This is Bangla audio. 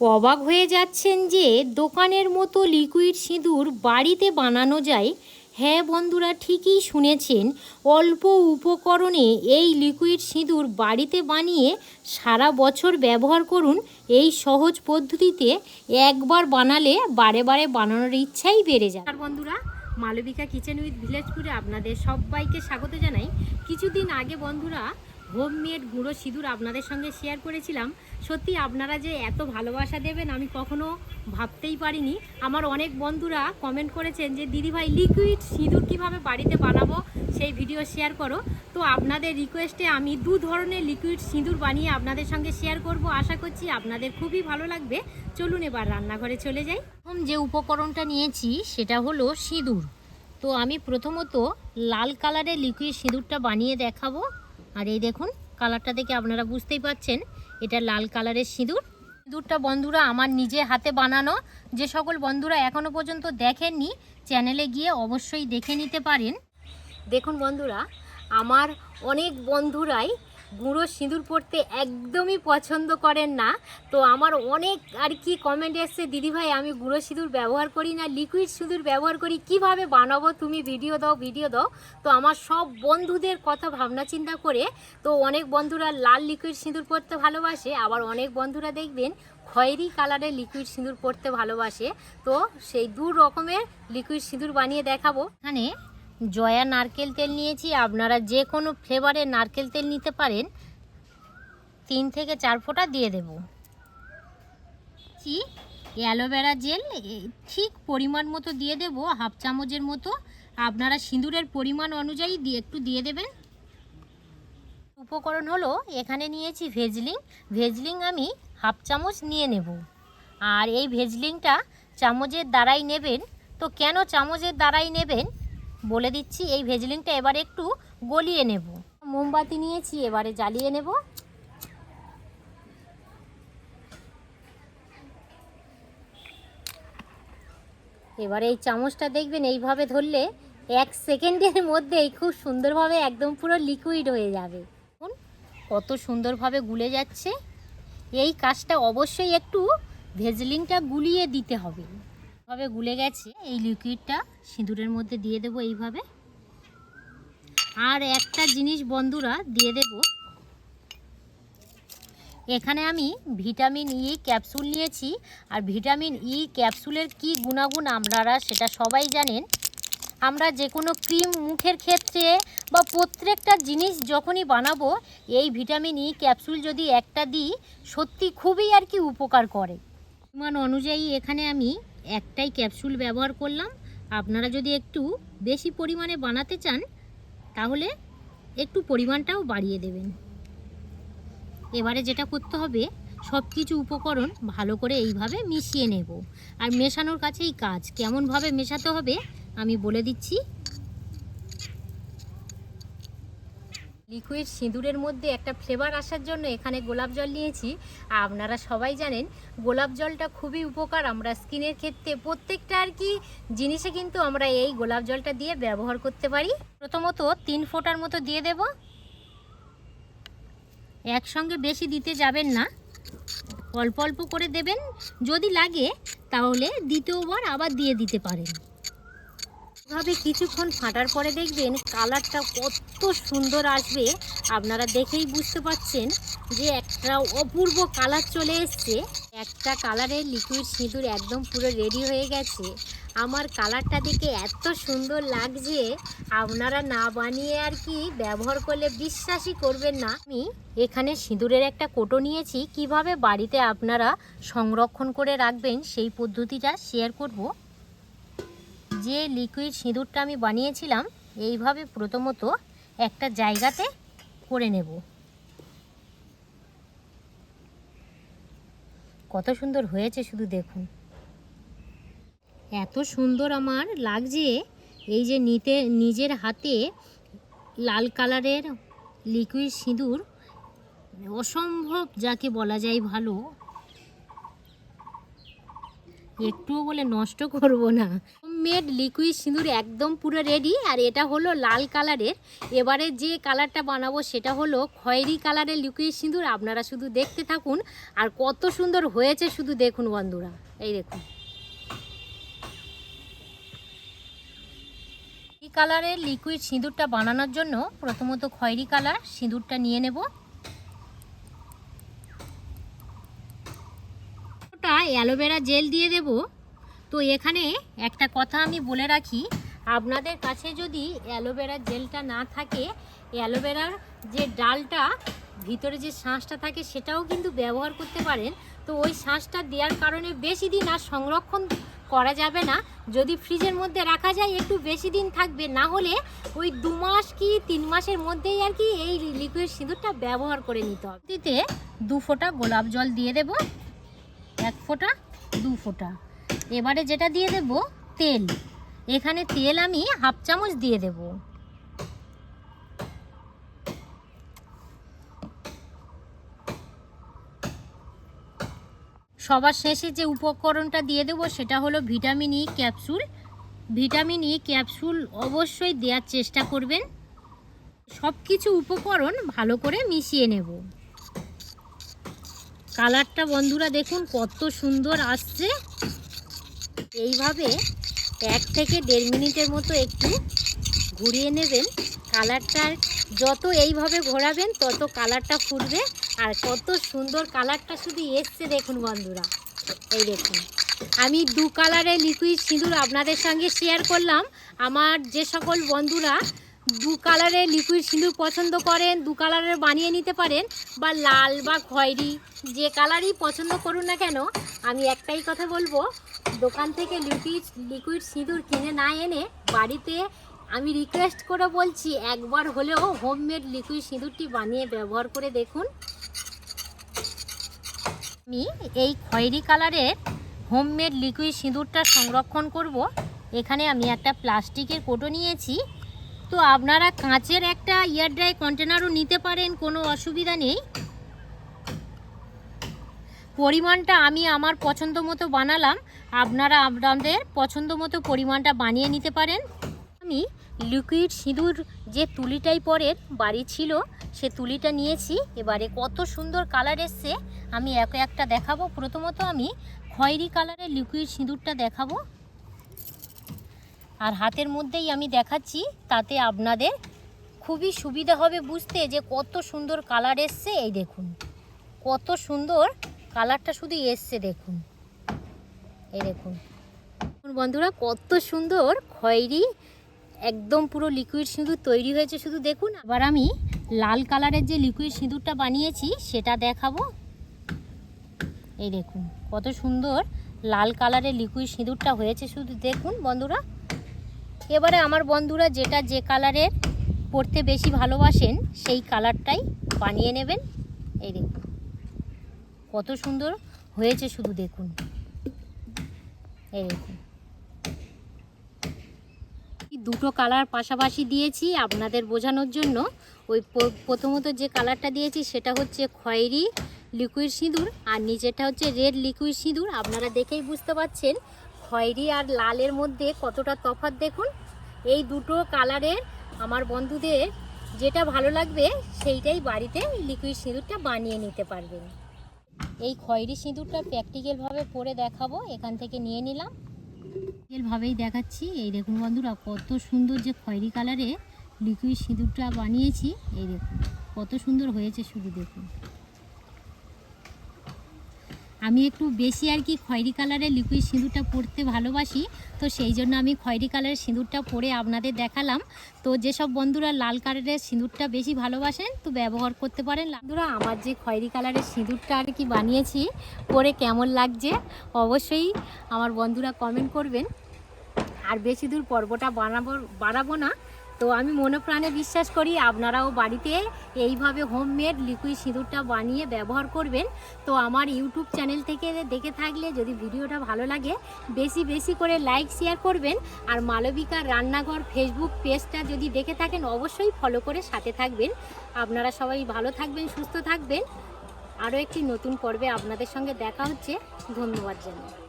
অবাক হয়ে যাচ্ছেন যে দোকানের মতো লিকুইড সিঁদুর বাড়িতে বানানো যায়। হ্যাঁ বন্ধুরা, ঠিকই শুনেছেন। অল্প উপকরণে এই লিকুইড সিঁদুর বাড়িতে বানিয়ে সারা বছর ব্যবহার করুন। এই সহজ পদ্ধতিতে একবার বানালে বারে বারে বানানোর ইচ্ছাই বেড়ে যায়। বন্ধুরা, মালবিকা কিচেন উইথ ভিলেজপুরে আপনাদের সবাইকে স্বাগত জানাই। কিছুদিন আগে বন্ধুরা হোমমেড গুঁড়ো সিঁদুর আপনাদের সঙ্গে শেয়ার করেছিলাম। সত্যি আপনারা যে এত ভালোবাসা দেবেন আমি কখনো ভাবতেই পারিনি। আমার অনেক বন্ধুরা কমেন্ট করেছেন যে দিদিভাই লিকুইড সিঁদুর কীভাবে বাড়িতে বানাবো? সেই ভিডিও শেয়ার করো। তো আপনাদের রিকোয়েস্টে আমি দু ধরনের লিকুইড সিঁদুর বানিয়ে আপনাদের সঙ্গে শেয়ার করব। আশা করছি আপনাদের খুবই ভালো লাগবে। চলুন এবার রান্নাঘরে চলে যাই। প্রথম যে উপকরণটা নিয়েছি, সেটা হলো সিঁদুর। তো আমি প্রথমত লাল কালারের লিকুইড সিঁদুরটা বানিয়ে দেখাবো। আর এই দেখুন, কালারটা দেখে আপনারা বুঝতেই পাচ্ছেন এটা লাল কালারের সিঁদুর। সিঁদুরটা বন্ধুরা আমার নিজে হাতে বানানো। যে সকল বন্ধুরা এখনও পর্যন্ত দেখেননি, চ্যানেলে গিয়ে অবশ্যই দেখে নিতে পারেন। দেখুন বন্ধুরা, আমার অনেক বন্ধুরাই গুঁড়ো সিঁদুর পরতে একদমই পছন্দ করেন না। তো আমার অনেক আর কি কমেন্ট এসছে দিদিভাই আমি গুঁড়ো সিঁদুর ব্যবহার করি না লিকুইড সিঁদুর ব্যবহার করি, কীভাবে বানাবো? তুমি ভিডিও দাও ভিডিও দাও। তো আমার সব বন্ধুদের কথা ভাবনা চিন্তা করে, তো অনেক বন্ধুরা লাল লিকুইড সিঁদুর পরতে ভালোবাসে, আবার অনেক বন্ধুরা দেখবেন খয়েরি কালারের লিকুইড সিঁদুর পরতে ভালোবাসে। তো সেই দু রকমের লিকুইড সিঁদুর বানিয়ে দেখাবো। এখানে জয়া নারকেল তেল নিয়েছি। আপনারা যে কোনো ফ্লেভারের নারকেল তেল নিতে পারেন। তিন থেকে চার ফোঁটা দিয়ে দেব। অ্যালোভেরা জেল ঠিক পরিমাণ মতো দিয়ে দেব, হাফ চামচের মতো। আপনারা সিঁদুরের পরিমাণ অনুযায়ী দিয়ে, একটু দিয়ে দেবেন। উপকরণ হলো, এখানে নিয়েছি ভেজলিং। ভেজলিং আমি হাফ চামচ নিয়ে নেব। আর এই ভেজলিংটা চামচের দ্বারাই নেবেন। তো কেন চামচের দ্বারাই নেবেন? বলে দিচ্ছি, এই ভেজলিংটা এবারে একটু গলিয়ে নেব। মোমবাতি নিয়েছি, এবারে জ্বালিয়ে নেব। এবারে এই চামচটা দেখবেন, এইভাবে ধরলে এক সেকেন্ডের মধ্যেই খুব সুন্দরভাবে একদম পুরো লিকুইড হয়ে যাবে। কত সুন্দরভাবে গুলে যাচ্ছে। এই কাজটা অবশ্যই একটু ভেজলিংটা গুলিয়ে দিতে হবে। ভাবে গুলে গেছে, এই লিকুইডটা সিঁদুরের মধ্যে দিয়ে দেবো এইভাবে। আর একটা জিনিস বন্ধুরা, দিয়ে দেব। এখানে আমি ভিটামিন ই ক্যাপসুল নিয়েছি, আর ভিটামিন ই ক্যাপসুলের কি গুণাগুণ আপনারা সেটা সবাই জানেন। আমরা যে কোনো ক্রিম মুখের ক্ষেত্রে বা প্রত্যেকটা জিনিস যখনই বানাবো, এই ভিটামিন ই ক্যাপসুল যদি একটা দিই, সত্যি খুবই আর কি উপকার করে। পরিমাণ অনুযায়ী এখানে আমি একটাই ক্যাপসুল ব্যবহার করলাম। আপনারা যদি একটু বেশি পরিমাণে বানাতে চান, তাহলে একটু পরিমাণটাও বাড়িয়ে দেবেন। এবারে যেটা করতে হবে সব কিছু উপকরণ ভালো করে এইভাবে মিশিয়ে নেব। আর মেশানোর কাছেই কাজ, কেমনভাবে মেশাতে হবে আমি বলে দিচ্ছি। লিকুইড সিঁদুরের মধ্যে একটা ফ্লেভার আসার জন্য এখানে গোলাপ জল নিয়েছি। আপনারা সবাই জানেন, গোলাপ জলটা খুবই উপকার আমরা স্কিনের ক্ষেত্রে। প্রত্যেকটা আর কি জিনিসে কিন্তু আমরা এই গোলাপ জলটা দিয়ে ব্যবহার করতে পারি। প্রথমত তিন ফোঁটার মতো দিয়ে দেব। একসঙ্গে বেশি দিতে যাবেন না। অল্প অল্প করে দেবেন। যদি লাগে তাহলে দ্বিতীয়বার আবার দিয়ে দিতে পারেন। এভাবে কিছুক্ষণ ফাটার পরে দেখবেন কালারটা কত সুন্দর আসবে। আপনারা দেখেই বুঝতে পারছেন যে একটা অপূর্ব কালার চলে এসছে। একটা কালারের লিকুইড সিঁদুর একদম পুরো রেডি হয়ে গেছে। আমার কালারটা দেখে এত সুন্দর লাগছে, আপনারা না বানিয়ে আর কি ব্যবহার করলে বিশ্বাসই করবেন না। আমি এখানে সিঁদুরের একটা কোটো নিয়েছি, কীভাবে বাড়িতে আপনারা সংরক্ষণ করে রাখবেন সেই পদ্ধতিটা শেয়ার করব। যে লিকুইড সিঁদুরটা আমি বানিয়েছিলাম, এইভাবে প্রথমত একটা জায়গাতে করে নেব। কত সুন্দর হয়েছে শুধু দেখুন। এত সুন্দর আমার লাগছে এই যে নিতে, নিজের হাতে লাল কালারের লিকুইড সিঁদুর, অসম্ভব যাকে বলা যায় ভালো। একটুও বলে নষ্ট করব না। মেড লিকুইড সিঁদুর একদম পুরো রেডি আর এটা হলো লাল কালারের। এবারে যে কালারটা বানাবো সেটা হলো খয়েরি কালারের লিকুইড সিঁদুর। আপনারা শুধু দেখতে থাকুন, আর কত সুন্দর হয়েছে শুধু দেখুন বন্ধুরা। এই দেখুন। এই কালারের লিকুইড সিঁদুরটা বানানোর জন্য প্রথমত খয়েরি কালার সিঁদুরটা নিয়ে নেব। অ্যালোভেরা জেল দিয়ে দেব। তো এখানে একটা কথা আমি বলে রাখি, আপনাদের কাছে যদি অ্যালোভেরার জেলটা না থাকে, অ্যালোভেরার যে ডালটা, ভিতরে যে শাঁসটা থাকে সেটাও কিন্তু ব্যবহার করতে পারেন। তো ওই শাঁসটা দেওয়ার কারণে বেশি দিন আর সংরক্ষণ করা যাবে না। যদি ফ্রিজের মধ্যে রাখা যায়, একটু বেশি দিন থাকবে। না হলে ওই দু মাস কি তিন মাসের মধ্যেই আর কি এই লিকুইড সিঁদুরটা ব্যবহার করে নিতে হবে। দু ফোঁটা গোলাপ জল দিয়ে দেব। এক ফোঁটা, দু ফোঁটা। এবারে যেটা দিয়ে দেব, তেল। এখানে তেল আমি হাফ চামচ দিয়ে দেব। সবার শেষে যে উপকরণটা দিয়ে দেবো, সেটা হলো vitamin E capsule. Vitamin E capsule অবশ্যই দেওয়ার চেষ্টা করবেন। সব কিছু উপকরণ ভালো করে মিশিয়ে নেব। কালারটা বন্ধুরা দেখুন, কত সুন্দর আসছে। এইভাবে এক থেকে দেড় মিনিটের মতো একটু ঘুরিয়ে নেবেন। কালারটার যত এইভাবে ঘোরাবেন, তত কালারটা ফুটবে আর কত সুন্দর কালারটা শুধু এসছে দেখুন বন্ধুরা। এই দেখুন। আমি দু কালারের লিকুইড সিঁদুর আপনাদের সঙ্গে শেয়ার করলাম। আমার যে সকল বন্ধুরা দু কালারের লিকুইড সিঁদুর পছন্দ করেন, দু কালারের বানিয়ে নিতে পারেন বা লাল বা খয়েরি, যে কালারই পছন্দ করুন না কেন, আমি একটাই কথা বলব দোকান থেকে লিকুইড লিকুইড সিঁদুর কিনে না এনে বাড়িতে আমি রিকোয়েস্ট করে বলছি, একবার হলেও হোমমেড লিকুইড সিঁদুরটি বানিয়ে ব্যবহার করে দেখুন। আমি এই খয়েরি কালারের হোমমেড লিকুইড সিঁদুরটা সংরক্ষণ করব। এখানে আমি একটা প্লাস্টিকের কোটো নিয়েছি। তো আপনারা কাঁচের একটা ইয়ার ড্রাই কন্টেনারও নিতে পারেন, কোনো অসুবিধা নেই। পরিমাণটা আমি আমার পছন্দ মতো বানালাম। আপনারা আপনাদের পছন্দ মতো পরিমাণটা বানিয়ে নিতে পারেন। আমি লিকুইড সিঁদুর যে তুলিটাই পরের বাড়ি ছিল, সে তুলিটা নিয়েছি। এবারে কত সুন্দর কালার এসছে, আমি এক একটা দেখাবো। প্রথমত আমি খয়েরি কালারের লিকুইড সিঁদুরটা দেখাবো। আর হাতের মধ্যেই আমি দেখাচ্ছি, তাতে আপনাদের খুবই সুবিধা হবে বুঝতে যে কত সুন্দর কালার এসছে। এই দেখুন, কত সুন্দর কালারটা শুধু এসছে, দেখুন। এই দেখুন। বন্ধুরা, কত সুন্দর খয়েরি, একদম পুরো লিকুইড সিঁদুর তৈরি হয়েছে। শুধু দেখুন আবার আমি লাল কালারের যে লিকুইড সিঁদুরটা বানিয়েছি, সেটা দেখাবো। এই দেখুন, কত সুন্দর লাল কালারের লিকুইড সিঁদুরটা হয়েছে। শুধু দেখুন বন্ধুরা। এবারে আমার বন্ধুরা যেটা যে কালারের পরতে বেশি ভালোবাসেন, সেই কালারটাই বানিয়ে নেবেন। এই দেখুন, কত সুন্দর হয়েছে। শুধু দেখুন। দুটো কালার পাশাপাশি দিয়েছি আপনাদের বোঝানোর জন্য। ওই প্রথমত যে কালারটা দিয়েছি সেটা হচ্ছে খয়েরি লিকুইড সিঁদুর আর নিচেরটা হচ্ছে রেড লিকুইড সিঁদুর। আপনারা দেখেই বুঝতে পারছেন খয়েরি আর লালের মধ্যে কতটা তফাৎ দেখুন। এই দুটো কালারের আমার বন্ধুদের যেটা ভালো লাগবে সেইটাই বাড়িতে লিকুইড সিঁদুরটা বানিয়ে নিতে পারবেন। এই খয়েরি সিঁদুরটা প্র্যাকটিক্যালভাবে পরে দেখাবো, এখান থেকে নিয়ে নিলাম। ভাবেই দেখাচ্ছি। এই দেখুন বন্ধুরা, কত সুন্দর যে খয়েরি কালারে লিকুইড সিঁদুরটা বানিয়েছি। এই দেখুন, কত সুন্দর হয়েছে শুধু দেখুন। আমি একটু বেশি আর কি খয়েরি কালারের লিকুইড সিঁদুরটা পরতে ভালোবাসি। তো সেই জন্য আমি খয়েরি কালারের সিঁদুরটা পরে আপনাদের দেখালাম। তো যেসব বন্ধুরা লাল কালারের সিঁদুরটা বেশি ভালোবাসেন, তো ব্যবহার করতে পারেন। বন্ধুরা, আমার যে খয়েরি কালারের সিঁদুরটা আর কি বানিয়েছি, পরে কেমন লাগছে অবশ্যই আমার বন্ধুরা কমেন্ট করবেন। আর বেশি দূর পর্বটা বানাবো বাড়াবো না। তো আমি মনে প্রাণে বিশ্বাস করি আপনারাও বাড়িতে এইভাবে হোমমেড লিকুইড সিঁদুরটা বানিয়ে ব্যবহার করবেন। তো আমার ইউটিউব চ্যানেল থেকে দেখে থাকলে যদি ভিডিওটা ভালো লাগে, বেশি বেশি করে লাইক শেয়ার করবেন। আর মালবিকার রান্নাঘর ফেসবুক পেজটা যদি দেখে থাকেন, অবশ্যই ফলো করে সাথে থাকবেন। আপনারা সবাই ভালো থাকবেন, সুস্থ থাকবেন। আরও একটি নতুন পর্বে আপনাদের সঙ্গে দেখা হচ্ছে। ধন্যবাদ জানাই।